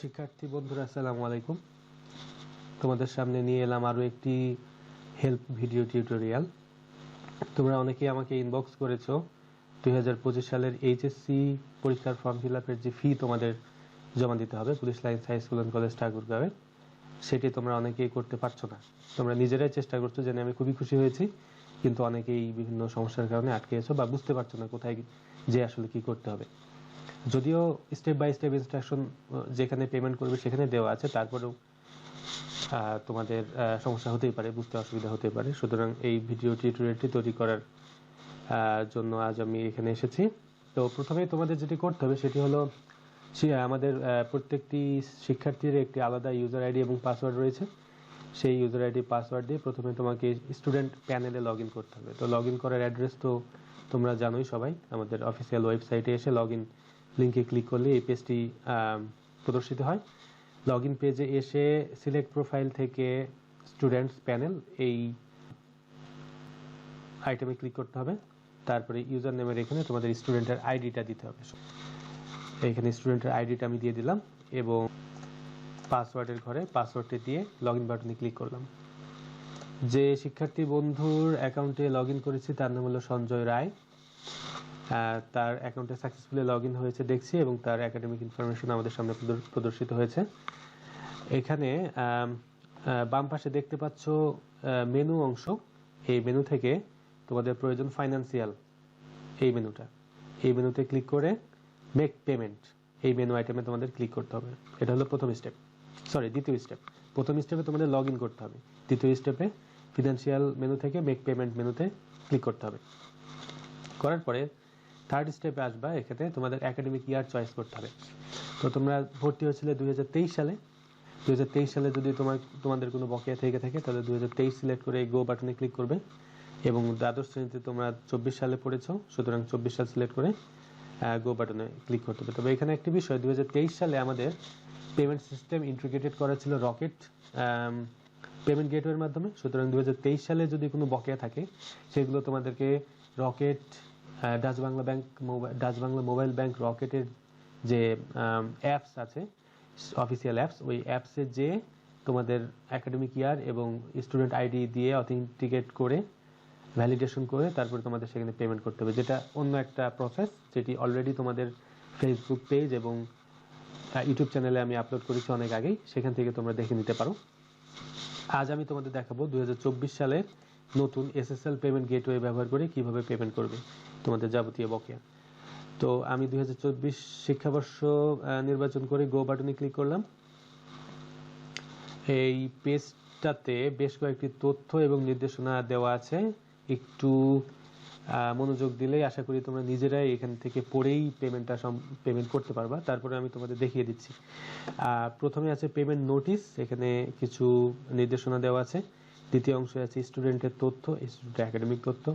শিক্ষার্থী বন্ধুরা, আসসালামু আলাইকুম। তোমাদের সামনে নিয়ে এলাম আরও একটি হেল্প ভিডিও টিউটোরিয়াল। তোমরা অনেকেই আমাকে ইনবক্স করেছ। দুই সালের এইচএসসি পরীক্ষার ফর্ম ফিল আপের যে ফি তোমাদের জমা দিতে হবে, police lines high school and college ঠাকুরগাঁওয়ে, সেটি তোমরা অনেকেই করতে পারছ না। তোমরা নিজেরাই চেষ্টা করছ জেনে আমি খুবই খুশি হয়েছি, কিন্তু অনেকেই বিভিন্ন সমস্যার কারণে আটকে গেছো বা বুঝতে পারছ না কোথায় যে আসলে কি করতে হবে। যদিও স্টেপ বাই স্টেপ ইনস্ট্রাকশন যেখানে পেমেন্ট করবে সেখানে দেওয়া আছে, তারপরেও তোমাদের সমস্যা হতেই পারে, বুঝতে অসুবিধা হতে পারে। সুতরাং এই ভিডিও টিউটোরিয়ালটি তৈরি করার জন্য আজ আমি এখানে এসেছি। তো প্রথমে তোমাদের যেটি করতে হবে, সেটি হলো আমাদের প্রত্যেকটি শিক্ষার্থীর একটি আলাদা ইউজার আইডি এবং পাসওয়ার্ড রয়েছে। সেই ইউজার আইডি পাসওয়ার্ড দিয়ে প্রথমে তোমাকে স্টুডেন্ট প্যানেলে লগ করতে হবে। তো লগ করার অ্যাড্রেস তো তোমরা জানোই সবাই, আমাদের অফিসিয়াল ওয়েবসাইটে এসে লগ লিঙ্কে ক্লিক করলে এই পেজটি প্রদর্শিত হয়। লগ ইন পেজে এসে সিলেক্ট প্রোফাইল থেকে স্টুডেন্টস প্যানেল, এই আইটেমে ক্লিক করতে হবে। তারপরে ইউজার নেমের এখানে তোমাদের স্টুডেন্টের আইডিটা দিতে হবে। এখানে স্টুডেন্টের আইডিটা আমি দিয়ে দিলাম এবং পাসওয়ার্ডের ঘরে পাসওয়ার্ডটি দিয়ে লগ ইন বাটনে ক্লিক করলাম। যে শিক্ষার্থী বন্ধুর অ্যাকাউন্টে লগ ইন করেছি তার নাম হলো সঞ্জয় রায়। তার অ্যাকাউন্টে সাকসেসফুলি লগ ইন হয়েছে দেখছি এবং তার একাডেমিক ইনফরমেশন আমাদের সামনে প্রদর্শিত হয়েছে। এখানে বাম পাশে দেখতে পাচ্ছ মেনু অংশ। এই মেনু থেকে তোমাদের প্রয়োজন ফাইন্যান্সিয়াল এই মেনুটা এই মেনুতে ক্লিক করে মেক পেমেন্ট এই মেনু আইটেমে তোমাদের ক্লিক করতে হবে। এটা হলো প্রথম স্টেপ সরি দ্বিতীয় স্টেপ প্রথম স্টেপে তোমাদের লগ ইন করতে হবে। দ্বিতীয় স্টেপে ফিনান্সিয়াল মেনু থেকে মেক পেমেন্ট মেনুতে ক্লিক করতে হবে। করার পরে থার্ড স্টেপে আসবা এখানে তোমাদের একাডেমিক ইয়ার চয়েস করতে হবে। তো তোমরা ভর্তি হয়েছিলে দু হাজার তেইশ সালে। দু হাজার তেইশ সালে যদি তোমার, তোমাদের কোনো বকেয়া থেকে থাকে, তাহলে দু হাজার তেইশ সিলেক্ট করে এই গো বাটনে ক্লিক করবে। এবং দ্বাদশ শ্রেণীতে তোমরা চব্বিশ সালে পড়েছো, সুতরাং চব্বিশ সাল সিলেক্ট করে গো বাটনে ক্লিক করতে হবে। তবে এখানে একটি বিষয় দু হাজার তেইশ সালে আমাদের পেমেন্ট সিস্টেম ইন্টিগ্রেটেড করা ছিল রকেট পেমেন্ট গেটওয়ের মাধ্যমে। সুতরাং দুই হাজার তেইশ সালে যদি কোনো বকেয়া থাকে, সেগুলো তোমাদেরকে Rocket Dutch Bangla bank Dutch Bangla mobile bank রকেটের যে অ্যাপস আছে অফিসিয়াল অ্যাপস ওই অ্যাপসে যে তোমাদের একাডেমিক ইয়ার এবং স্টুডেন্ট আইডি দিয়ে অথেন্টিকেট করে ভ্যালিডেশন করে তারপরে তোমাদের সেখানে পেমেন্ট করতে হবে। যেটা অন্য একটা প্রসেস যেটি অলরেডি তোমাদের ফেসবুক পেজ এবং ইউটিউব চ্যানেলে আমি আপলোড করেছি অনেক আগেই, সেখান থেকে তোমরা দেখে নিতে পারো। আজ আমি তোমাদের দেখাবো দুই হাজার চব্বিশ সালের নতুন এসএসএল পেমেন্ট গেটওয়ে ব্যবহার করে কীভাবে পেমেন্ট করবে তোমাদের যাবতীয় বকেয়া। তো আমি দুই হাজার চব্বিশ শিক্ষাবর্ষ নির্বাচন করে গো বাটনে ক্লিক করলাম। এই পেজটাতে বেশ কয়েকটি তথ্য এবং নির্দেশনা দেওয়া আছে। একটু মনোযোগ দিলেই আশা করি তোমরা নিজেরাই এখান থেকে পড়েই পেমেন্টটা পেমেন্ট করতে পারবা। তারপরে আমি তোমাদের দেখিয়ে দিচ্ছি। প্রথমে আছে পেমেন্ট নোটিশ এখানে কিছু নির্দেশনা দেওয়া আছে। দ্বিতীয় অংশে আছে স্টুডেন্টের তথ্য স্টুডেন্ট একাডেমিক তথ্য।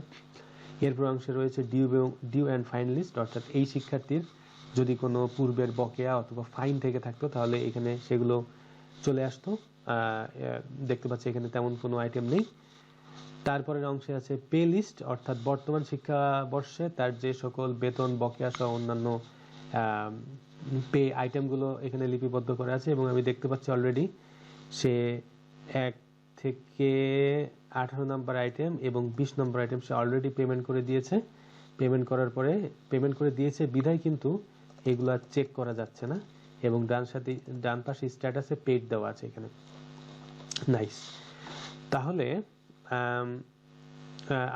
এরপর অংশে রয়েছে ডিউ এবং, ডিউ অ্যান্ড ফাইন লিস্ট অর্থাৎ এই শিক্ষার্থীর যদি কোনো পূর্বের বকেয়া অথবা ফাইন থেকে থাকতো, তাহলে এখানে সেগুলো চলে আসতো। দেখতে পাচ্ছি এখানে তেমন কোনো আইটেম নেই। তারপরের অংশে আছে পে লিস্ট, অর্থাৎ বর্তমান শিক্ষাবর্ষে তার যে সকল বেতন, বকেয়া সহ অন্যান্য পে আইটেমগুলো এখানে লিপিবদ্ধ করা আছে এবং আমি দেখতে পাচ্ছি অলরেডি সে এক থেকে আঠারো নম্বর আইটেম এবং বিশ নম্বর আইটেম সে অলরেডি পেমেন্ট করে দিয়েছে। পেমেন্ট করার পরে পেমেন্ট করে দিয়েছে, বিধায় কিন্তু এগুলা চেক করা যাচ্ছে না এবং ডান সাথে, ডান পাশে স্ট্যাটাসে পেড দেওয়া আছে এখানে। নাইস তাহলে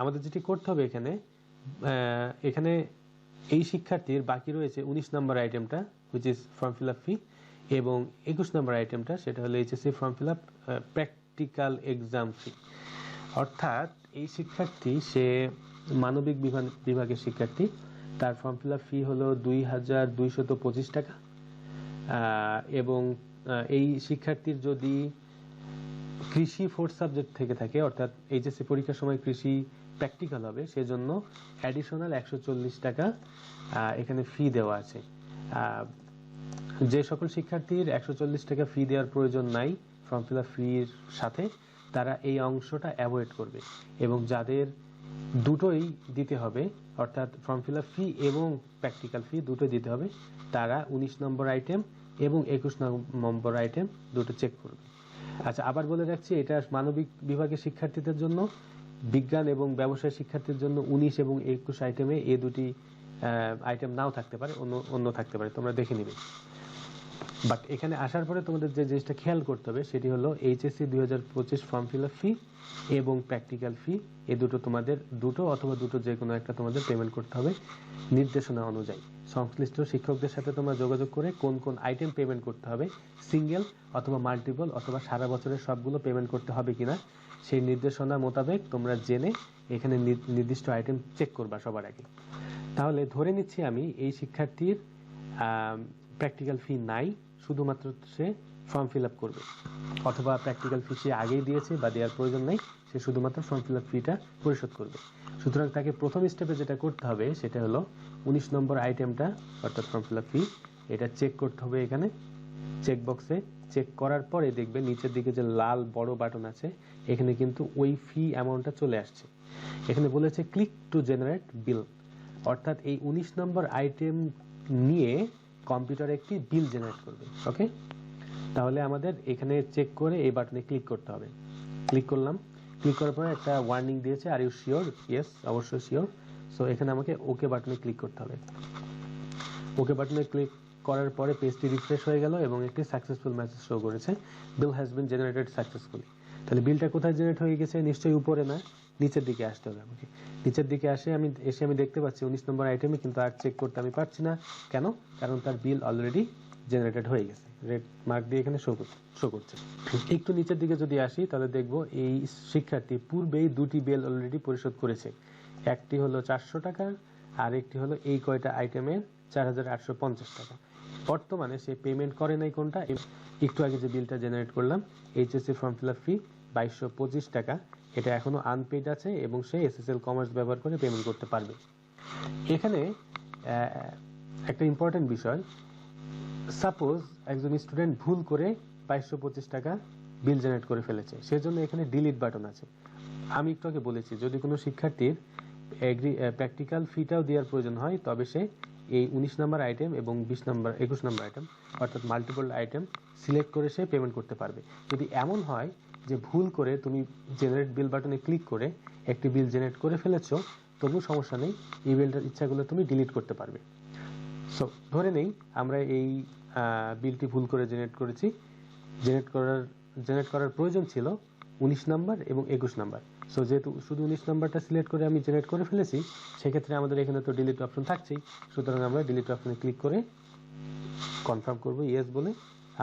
আমাদের যেটি করতে হবে এখানে এখানে এই শিক্ষার্থীর বাকি রয়েছে উনিশ নম্বর আইটেমটা which is form fill up fee এবং একুশ নম্বর আইটেমটা সেটা হলো HSC form fill up practical exam fee অর্থাৎ এই শিক্ষার্থী, সে মানবিক বিভাগ বিভাগের শিক্ষার্থী, তার ফর্ম ফিল ফি হলো দুই হাজার দুইশত পঁচিশ টাকা। এবং এই শিক্ষার্থীর যদি কৃষি ফোর্থ সাবজেক্ট থেকে থাকে, অর্থাৎ এইচএসসি পরীক্ষার সময় কৃষি প্র্যাকটিক্যাল হবে, সেজন্য অ্যাডিশনাল একশো চল্লিশ টাকা এখানে ফি দেওয়া আছে। যে সকল শিক্ষার্থীর একশো চল্লিশ টাকা ফি দেওয়ার প্রয়োজন নাই ফর্ম ফিল আপ ফির সাথে তারা এই অংশটা অ্যাভয়েড করবে এবং যাদের দুটোই দিতে হবে, অর্থাৎ ফর্ম ফিল আপ ফি এবং প্র্যাকটিক্যাল ফি দুটোই দিতে হবে, তারা উনিশ নম্বর আইটেম এবং একুশ নম্বর আইটেম দুটো চেক করবে। আচ্ছা আবার বলে রাখছি, এটা মানবিক বিভাগের শিক্ষার্থীদের জন্য, বিজ্ঞান এবং ব্যবসায় শিক্ষার্থীর জন্য উনিশ এবং একুশ আইটেমে এ দুটি আইটেম নাও থাকতে পারে, অন্য অন্য থাকতে পারে, তোমরা দেখে নিবে। বাট এখানে আসার পরে তোমাদের যে জিনিসটা খেয়াল করতে হবে, সেটি হলো এইচএসসি দুই হাজার পঁচিশ ফর্ম ফিল আপ ফি এবং প্র্যাকটিক্যাল ফি এ দুটো তোমাদের, দুটো অথবা দুটো যে কোনো একটা তোমাদের পেমেন্ট করতে হবে নির্দেশনা অনুযায়ী। সংশ্লিষ্ট শিক্ষকদের সাথে তোমরা যোগাযোগ করে কোন কোন আইটেম পেমেন্ট করতে হবে সিঙ্গেল অথবা মাল্টিপল অথবা সারা বছরের সবগুলো পেমেন্ট করতে হবে কিনা, সেই নির্দেশনা মোতাবেক তোমরা জেনে এখানে নির্দিষ্ট আইটেম চেক করবা সবার আগে। তাহলে ধরে নিচ্ছি আমি, এই শিক্ষার্থীর প্র্যাকটিক্যাল ফি নাই। শুধুমাত্র সে ফর্ম ফিল আপ করবে। অথবা প্র্যাকটিক্যাল ফি সে আগেই দিয়েছে বা দেওয়ার প্রয়োজন নেই, সে শুধুমাত্র ফর্ম ফিল আপ ফিটা পরিশোধ করবে। সুতরাং তাকে প্রথম স্টেপে যেটা করতে হবে, সেটা হলো উনিশ নম্বর আইটেমটা অর্থাৎ ফর্ম ফিল আপ ফি এটা চেক করতে হবে এখানে। চেক বক্সে চেক করার পরে দেখবে নিচের দিকে যে লাল বড় বাটন আছে, এখানে কিন্তু ওই ফি অ্যামাউন্টটা চলে আসছে। এখানে বলেছে ক্লিক টু জেনারেট বিল অর্থাৎ এই উনিশ নম্বর আইটেম নিয়ে কম্পিউটার একটি বিল জেনারেট করবে ওকে তাহলে আমাদের এখানে চেক করে এই বাটনে ক্লিক করতে হবে। ক্লিক করলাম ক্লিক করার পরে একটা ওয়ার্নিং দিয়েছে আর ইউ শিওর ইয়েস অবশ্যই শিওর সো এখানে আমাকে ওকে বাটনে ক্লিক করতে হবে। ওকে বাটনে ক্লিক করার পরে পেজটি রিফ্রেশ হয়ে গেল এবং একটি সাকসেসফুল মেসেজ শো করেছে। Bill has been generated successfully তাহলে বিলটা কোথায় জেনারেট হয়ে গেছে? নিশ্চয়ই উপরে না, নিচের দিকে আসতে হবে আমাকে। নিচের দিকে আসে আমি, এসে আমি দেখতে পাচ্ছি উনিশ নম্বর আইটেমে কিন্তু আর চেক করতে আমি পারছি না। কেন? কারণ তার বিল অলরেডি জেনারেটেড হয়ে গেছে। রেড মার্ক দিয়ে এখানে শো শো করছে। একটু নিচের দিকে যদি আসি, তাহলে দেখব এই শিক্ষার্থী পূর্বেই দুটি বিল অলরেডি পরিশোধ করেছে। একটি হলো চারশো টাকা আর একটি হলো এই কয়টা আইটেমের চার হাজার আটশো পঞ্চাশ টাকা। বর্তমানে সে পেমেন্ট করে নাই কোনটা? একটু আগে যে বিলটা জেনারেট করলাম HSC form fill up fee বাইশশো পঁচিশ টাকা। এটা এখনও আনপেড আছে এবং সে এসএসএল কমার্স ব্যবহার করে পেমেন্ট করতে পারবে। এখানে একটা ইম্পর্টেন্ট বিষয়। সাপোজ একজন স্টুডেন্ট ভুল করে বাইশশো পঁচিশ টাকা বিল জেনারেট করে ফেলেছে, সেজন্য এখানে ডিলিট বাটন আছে। আমি একটু আগে বলেছি, যদি কোনো শিক্ষার্থীর প্র্যাকটিক্যাল ফিটাও দেওয়ার প্রয়োজন হয়, তবে সে এই উনিশ নম্বর আইটেম এবং বিশ নম্বর, একুশ নম্বর আইটেম অর্থাৎ মাল্টিপল আইটেম সিলেক্ট করে সে পেমেন্ট করতে পারবে। যদি এমন হয় যে ভুল করে তুমি জেনারেট বিল বাটনে ক্লিক করে একটি বিল জেনারেট করে ফেলেছো, তবু সমস্যা নেই, এই বিলটার ইচ্ছাগুলো তুমি ডিলিট করতে পারবে। সো ধরে নেই, আমরা এই বিলটি ভুল করে জেনারেট করেছি। জেনারেট করার জেনারেট করার প্রয়োজন ছিল উনিশ নাম্বার এবং একুশ নাম্বার। সো যেহেতু শুধু উনিশ নাম্বারটা সিলেক্ট করে আমি জেনারেট করে ফেলেছি, সেক্ষেত্রে আমাদের এখানে তো ডিলিট অপশন থাকছেই। সুতরাং আমরা ডিলিট অপশনে ক্লিক করে কনফার্ম করব ইয়েস বলে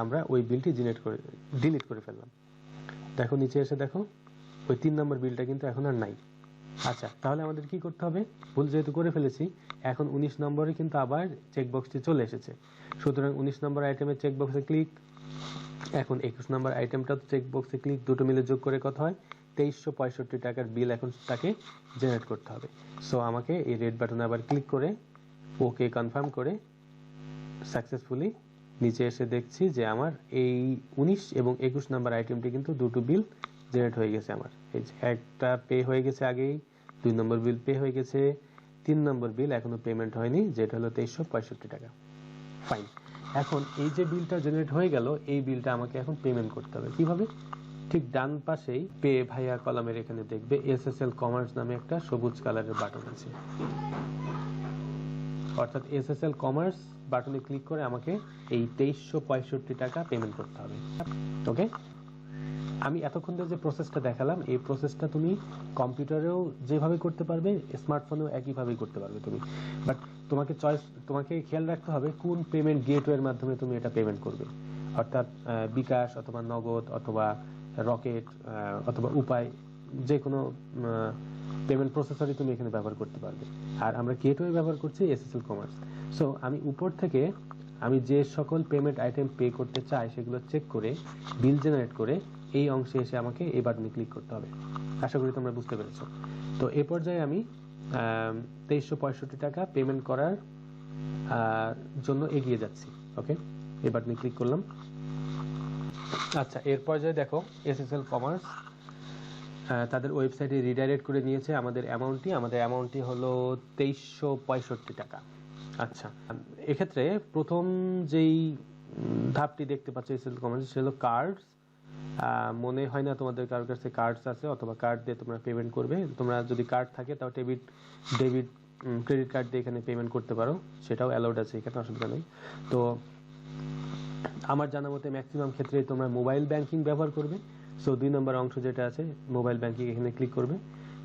আমরা ওই বিলটি জেনারেট করে ডিলিট করে ফেললাম। দেখো, নিচে এসে দেখো, ওই তিন নম্বর বিলটা কিন্তু এখন আর নাই। আচ্ছা তাহলে আমাদের কি করতে হবে? ভুল যেহেতু করে ফেলেছি, এখন উনিশ নম্বরে কিন্তু আবার চেকবক্সটি চলে এসেছে। সুতরাং উনিশ নম্বর আইটেমে চেকবক্সে ক্লিক এখন একুশ নম্বর আইটেমটা চেকবক্সে ক্লিক দুটো মিলে যোগ করে কত হয়। তেইশশো পঁয়ষট্টি টাকার বিল এখন তাকে জেনারেট করতে হবে। সো আমাকে এই রেড বাটনে আবার ক্লিক করে ওকে কনফার্ম করে সাকসেসফুলি নিচে এসে দেখছি যে আমার এই উনিশ এবং একুশ নাম্বার আইটেমটি কিন্তু দুটো বিল জেনারেট হয়ে গেছে আমার। এই যে একটা পে হয়ে গেছে আগেই, দুই নম্বর বিল পে হয়ে গেছে, তিন নম্বর বিল এখনও পেমেন্ট হয়নি, যেটা হলো তেইশশো পঁয়ষট্টি টাকা। ফাইন এখন এই যে বিলটা জেনারেট হয়ে গেল, এই বিলটা আমাকে এখন পেমেন্ট করতে হবে। কীভাবে? ঠিক ডান পাশেই পে ভাইয়া কলামের এখানে দেখবে এসএসএল কমার্স নামে একটা সবুজ কালারের বাটন আছে। অর্থাৎ এসএসএল কমার্স বাটনে ক্লিক করে আমাকে এই তেইশশো পঁয়ষট্টি টাকা পেমেন্ট করতে হবে। ওকে আমি এতক্ষণ ধরে যে প্রসেসটা দেখালাম, এই প্রসেসটা তুমি কম্পিউটারেও যেভাবে করতে পারবে স্মার্টফোনেও একইভাবেই করতে পারবে তুমি। বাট তোমাকে চয়েস তোমাকে খেয়াল রাখতে হবে কোন পেমেন্ট গেটওয়ের মাধ্যমে তুমি এটা পেমেন্ট করবে। অর্থাৎ বিকাশ অথবা নগদ অথবা রকেট অথবা উপায় যে কোনো পেমেন্ট প্রসেসরই তুমি এখানে ব্যবহার করতে পারবে। আর আমরা গেটওয়ে ব্যবহার করছি এসএসএল কমার্স সো আমি উপর থেকে আমি যে সকল পেমেন্ট আইটেম পে করতে চাই, সেগুলো চেক করে বিল জেনারেট করে, এই অংশে এসে আমাকে এই বাটনে ক্লিক করতে হবে। আশা করি তোমরা বুঝতে পেরেছ। তো, এ পর্যায়ে আমি তেইশশো পঁয়ষট্টি টাকা পেমেন্ট করার জন্য এগিয়ে যাচ্ছি। ওকে এই বাটনে ক্লিক করলাম। আচ্ছা এর পর্যায়ে দেখো এসএসএল কমার্স তাদের ওয়েবসাইটে রিডাইরেক্ট করে নিয়েছে আমাদের অ্যামাউন্টটি আমাদের অ্যামাউন্টটি হলো তেইশশো পঁয়ষট্টি টাকা। আচ্ছা এক্ষেত্রে প্রথম যেই ধাপটি দেখতে পাচ্ছ এসএল কমার্স সেটা হলো কার্ডস মনে হয় না তোমাদের কারোর কাছে কার্ডস আছে, অথবা কার্ড দিয়ে তোমরা পেমেন্ট করবে। তোমরা যদি কার্ড থাকে, তাও ডেবিট ডেবিট ক্রেডিট কার্ড দিয়ে এখানে পেমেন্ট করতে পারো। সেটাও অ্যালাউড আছে, এখানে অসুবিধা নেই। তো আমার জানা মতে ম্যাক্সিমাম ক্ষেত্রে তোমরা মোবাইল ব্যাংকিং ব্যবহার করবে। সো দুই নম্বর অংশ যেটা আছে মোবাইল ব্যাংকিং এখানে ক্লিক করবে।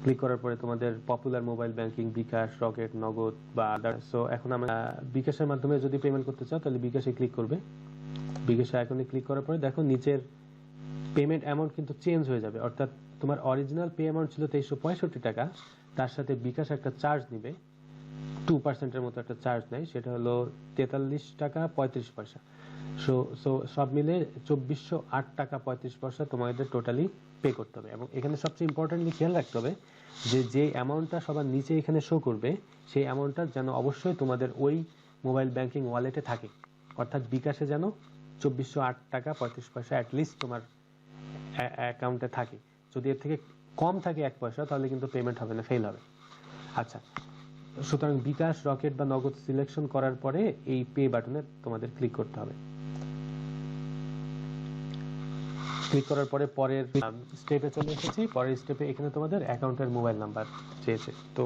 ক্লিক করার পরে তোমাদের popular mobile banking bKash, Rocket, Nagad বা আদার সো এখন আমরা বিকাশের মাধ্যমে যদি পেমেন্ট করতে চাও, তাহলে বিকাশে ক্লিক করবে। বিকাশে আইকনে ক্লিক করার পরে দেখো নিচের পেমেন্ট অ্যামাউন্ট কিন্তু চেঞ্জ হয়ে যাবে। অর্থাৎ তোমার অরিজিনাল পে অ্যামাউন্ট ছিল তেইশশো পঁয়ষট্টি টাকা, তার সাথে বিকাশ একটা চার্জ নিবে। টু পার্সেন্টের মতো একটা চার্জ নেয়, সেটা হলো তেতাল্লিশ টাকা পঁয়ত্রিশ পয়সা। সো সো সব মিলে চব্বিশশো আট টাকা পঁয়ত্রিশ পয়সা তোমাদের টোটালি পে করতে হবে। এবং এখানে সবচেয়ে ইম্পর্টেন্টলি খেয়াল রাখতে হবে যে যে অ্যামাউন্টটা সবার নিচে এখানে শো করবে, সেই অ্যামাউন্টটা যেন অবশ্যই তোমাদের ওই মোবাইল ব্যাংকিং ওয়ালেটে থাকে। অর্থাৎ বিকাশে যেন চব্বিশশো আট টাকা পঁয়ত্রিশ পয়সা অ্যাটলিস্ট তোমার অ্যাকাউন্টে থাকে। যদি এর থেকে কম থাকে এক পয়সা, তাহলে কিন্তু পেমেন্ট হবে না ফেল হবে। আচ্ছা সুতরাং বিকাশ, রকেট বা নগদ সিলেকশন করার পরে এই পে বাটনে তোমাদের ক্লিক করতে হবে। ক্লিক করার পরে পরের স্টেপে চলে এসেছি। পরের স্টেপে এখানে তোমাদের অ্যাকাউন্টের মোবাইল নাম্বার চেয়েছে। তো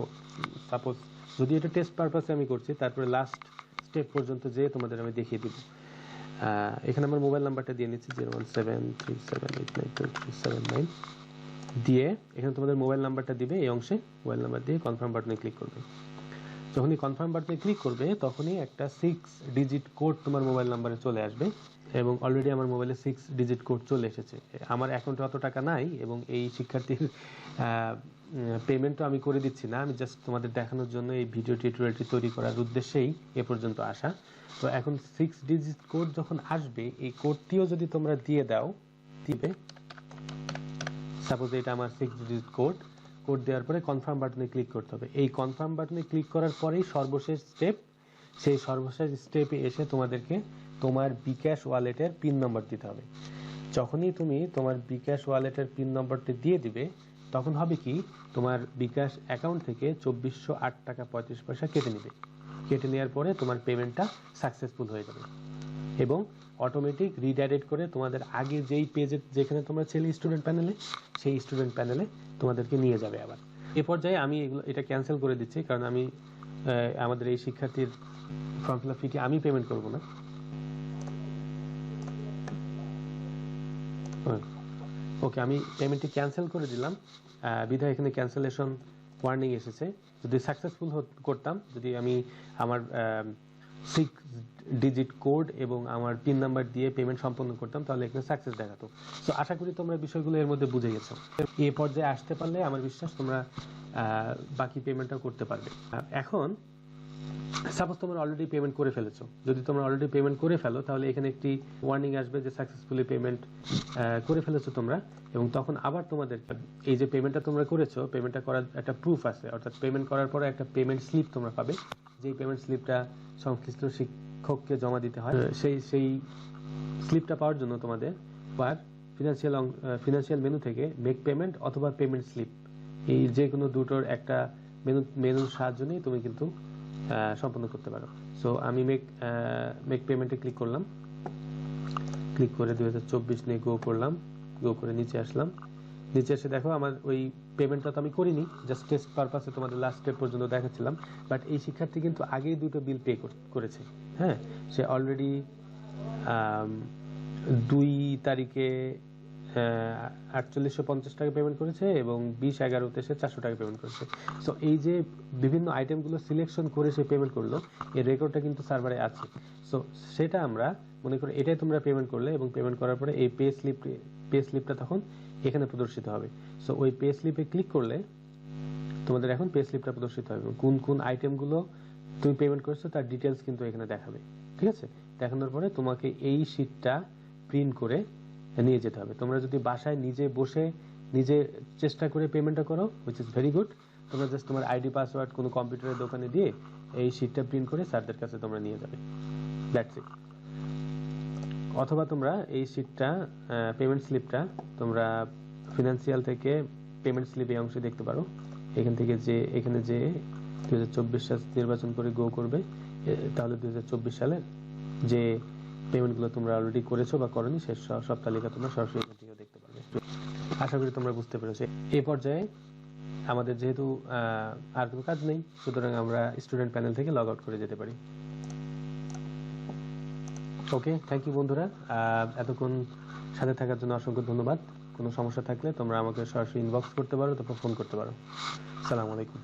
সাপোজ যদি এটা টেস্ট পারপাসে আমি করছি, তারপরে লাস্ট স্টেপ পর্যন্ত যেয়ে তোমাদের আমি দেখিয়ে দিব। এখানে আমার মোবাইল নাম্বারটা দিয়ে নিচ্ছি zero one seven three seven eight nine two three seven nine দিয়ে এখানে তোমাদের মোবাইল নাম্বারটা দিবে, এই অংশে মোবাইল নাম্বার দিয়ে কনফার্ম বাটনে ক্লিক করবে। যখনই কনফার্ম বাটনে ক্লিক করবে, তখনই একটা সিক্স ডিজিট কোড তোমার মোবাইল নাম্বারে চলে আসবে এবং অলরেডি আমার মোবাইলে সিক্স ডিজিট কোড চলে এসেছে। আমার অ্যাকাউন্টে অত টাকা নাই এবং এই শিক্ষার্থীর পেমেন্টও আমি করে দিচ্ছি না। আমি জাস্ট তোমাদের দেখানোর জন্য এই ভিডিও টিউটোরিয়ালটি তৈরি করার উদ্দেশ্যেই এ পর্যন্ত আসা। তো এখন সিক্স ডিজিট কোড যখন আসবে, এই কোডটিও যদি তোমরা দিয়ে দাও, দিবে। সাপোজ এটা আমার সিক্স ডিজিট কোড কোড দেওয়ার পরে কনফার্ম বাটনে ক্লিক করতে হবে। এই কনফার্ম বাটনে ক্লিক করার পরেই সর্বশেষ স্টেপ সেই সর্বশেষ স্টেপে এসে তোমাদেরকে তোমার বিকাশ ওয়ালেটের পিন নম্বর দিতে হবে। যখনই তুমি তোমার বিকাশ ওয়ালেটের পিন নম্বরটি দিয়ে দিবে, তখন হবে কি, তোমার বিকাশ অ্যাকাউন্ট থেকে চব্বিশশো আট টাকা পঁয়ত্রিশ পয়সা কেটে নেবে। কেটে নেওয়ার পরে তোমার পেমেন্টটা সাকসেসফুল হয়ে যাবে। এবং অটোমেটিক রিডাইরেক্ট করে তোমাদের আগে যেই পেজে যেখানে তোমরা ছেলে স্টুডেন্ট প্যানেলে সেই স্টুডেন্ট প্যানেলে তোমাদেরকে নিয়ে যাবে আবার। এ পর্যায়ে আমি এগুলো এটা ক্যান্সেল করে দিচ্ছি, কারণ আমি আমাদের এই শিক্ষার্থীর ফর্ম ফিল আপ ফিটি আমি পেমেন্ট করব না। ওকে আমি পেমেন্টটি ক্যান্সেল করে দিলাম। বিধায় এখানে ক্যান্সেলেশন ওয়ার্নিং এসেছে। যদি সাকসেসফুল করতাম, যদি আমি আমার ডিজিট কোড এবং আমার পিন নাম্বার দিয়ে পেমেন্ট সম্পন্ন করতাম, তাহলে এখানে সাকসেস দেখাতো। তো আশা করি তোমরা বিষয়গুলো এর মধ্যে বুঝে গেছো। এ পর্যায়ে আসতে পারলে আমার বিশ্বাস তোমরা বাকি পেমেন্টটাও করতে পারবে। এখন সাপোজ তোমরা অলরেডি পেমেন্ট করে ফেলেছো। যদি তোমরা অলরেডি পেমেন্ট করে ফেলো, তাহলে এখানে একটি ওয়ার্নিং আসবে যে সাকসেসফুলি পেমেন্ট করে ফেলেছো তোমরা। এবং তখন আবার তোমাদের, এই যে পেমেন্টটা তোমরা করেছ পেমেন্টটা করার একটা প্রুফ আছে। অর্থাৎ পেমেন্ট করার পরে একটা পেমেন্ট স্লিপ তোমরা পাবে। যেই পেমেন্ট স্লিপটা সংশ্লিষ্ট শিক্ষককে জমা দিতে হয়। সেই সেই স্লিপটা পাওয়ার জন্য তোমাদের পার ফিনান্সিয়াল ফিনান্সিয়াল মেনু থেকে মেক পেমেন্ট অথবা পেমেন্ট স্লিপ এই যে কোনো দুটোর একটা মেনু মেনুর সাহায্য নিয়ে তুমি কিন্তু আহ, সম্পন্ন করতে পারো। সো আমি মেক মেক পেমেন্টে ক্লিক করলাম। ক্লিক করে দুই হাজার চব্বিশ নিয়ে গো করলাম। গো করে নিচে আসলাম। নিচে এসে দেখো, আমার ওই পেমেন্টটা তো আমি করিনি জাস্ট টেস্ট পারপাসে তোমাদের লাস্ট স্টেপ পর্যন্ত দেখাচ্ছিলাম বাট এই শিক্ষার্থী কিন্তু আগেই দুটো বিল পে করেছে হ্যাঁ? সে অলরেডি দুই তারিখে আটচল্লিশশো পঞ্চাশ টাকা পেমেন্ট করেছে এবং বিশ এগারোতে সে চারশো টাকা পেমেন্ট করেছে। সো এই যে বিভিন্ন আইটেমগুলো সিলেকশন করে সে পেমেন্ট করল, এর রেকর্ডটা কিন্তু সার্ভারে আছে। সো সেটা আমরা মনে করি এটাই তোমরা পেমেন্ট করলে এবং পেমেন্ট করার পরে এই পে স্লিপ পে স্লিপটা তখন এখানে প্রদর্শিত হবে। সো ওই পে স্লিপে ক্লিক করলে তোমাদের এখন পে স্লিপটা প্রদর্শিত হবে কোন কোন আইটেমগুলো তুমি পেমেন্ট করেছ তার ডিটেলস কিন্তু এখানে দেখাবে। ঠিক আছে? দেখানোর পরে তোমাকে এই শিটটা প্রিন্ট করে নিয়ে যেতে হবে। তোমরা যদি বাসায় নিজে বসে নিজে চেষ্টা করে পেমেন্টটা করো উইচ ইজ ভেরি গুড তোমরা জাস্ট তোমার আইডি পাসওয়ার্ড কোনো কম্পিউটারের দোকানে দিয়ে এই শিটটা প্রিন্ট করে স্যারদের কাছে তোমরা নিয়ে যাবে। দ্যাটস ইট অথবা তোমরা এই শিটটা পেমেন্ট স্লিপটা তোমরা ফিনান্সিয়াল থেকে পেমেন্ট স্লিপ এই অংশে দেখতে পারো। এখান থেকে যে, এখানে যে দুই হাজার চব্বিশ সাল নির্বাচন করে গো করবে তাহলে দুই হাজার চব্বিশ সালের যে পেমেন্টগুলো তোমরা অলরেডি করেছ বা করনি, সে সব তালিকা তোমরা সরাসরি এখান থেকে দেখতে পারবে। আশা করি তোমরা বুঝতে পেরেছ। এই পর্যায়ে আমাদের যেহেতু আর কোনো কাজ নেই, সুতরাং আমরা স্টুডেন্ট প্যানেল থেকে লগ আউট করে যেতে পারি। ওকে থ্যাংক ইউ বন্ধুরা। এতক্ষণ সাথে থাকার জন্য অসংখ্য ধন্যবাদ। কোনো সমস্যা থাকলে তোমরা আমাকে সরাসরি ইনবক্স করতে পারো, তারপর ফোন করতে পারো। সালাম আলাইকুম।